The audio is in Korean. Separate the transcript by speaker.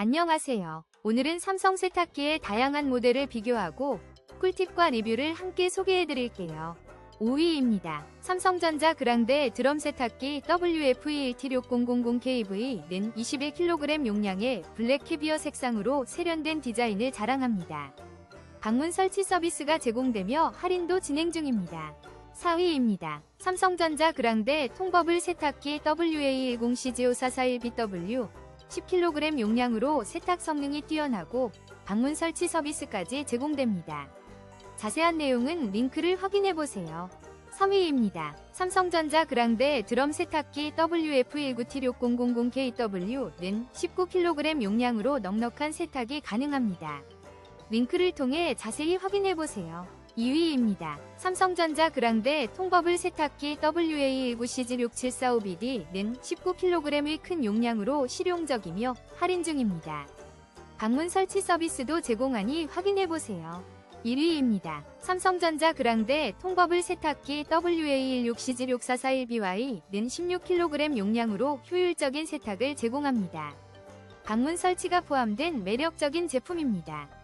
Speaker 1: 안녕하세요. 오늘은 삼성 세탁기의 다양한 모델을 비교하고 꿀팁과 리뷰를 함께 소개해드릴게요. 5위입니다. 삼성전자 그랑데 드럼 세탁기 WF1T6000KV는 21kg 용량의 블랙 캐비어 색상으로 세련된 디자인을 자랑합니다. 방문 설치 서비스가 제공되며 할인도 진행 중입니다. 4위입니다. 삼성전자 그랑데 통버블 세탁기 WA10CG5441BW 10kg 용량으로 세탁 성능이 뛰어나고 방문 설치 서비스까지 제공됩니다. 자세한 내용은 링크를 확인해보세요. 3위입니다. 삼성전자 그랑데 드럼 세탁기 WF19T6000KW는 19kg 용량으로 넉넉한 세탁이 가능합니다. 링크를 통해 자세히 확인해보세요. 2위입니다. 삼성전자 그랑데 통버블 세탁기 WA19CG6745BD는 19kg의 큰 용량으로 실용적이며 할인 중입니다. 방문 설치 서비스도 제공하니 확인해보세요. 1위입니다. 삼성전자 그랑데 통버블 세탁기 WA16CG6441BY는 16kg 용량으로 효율적인 세탁을 제공합니다. 방문 설치가 포함된 매력적인 제품입니다.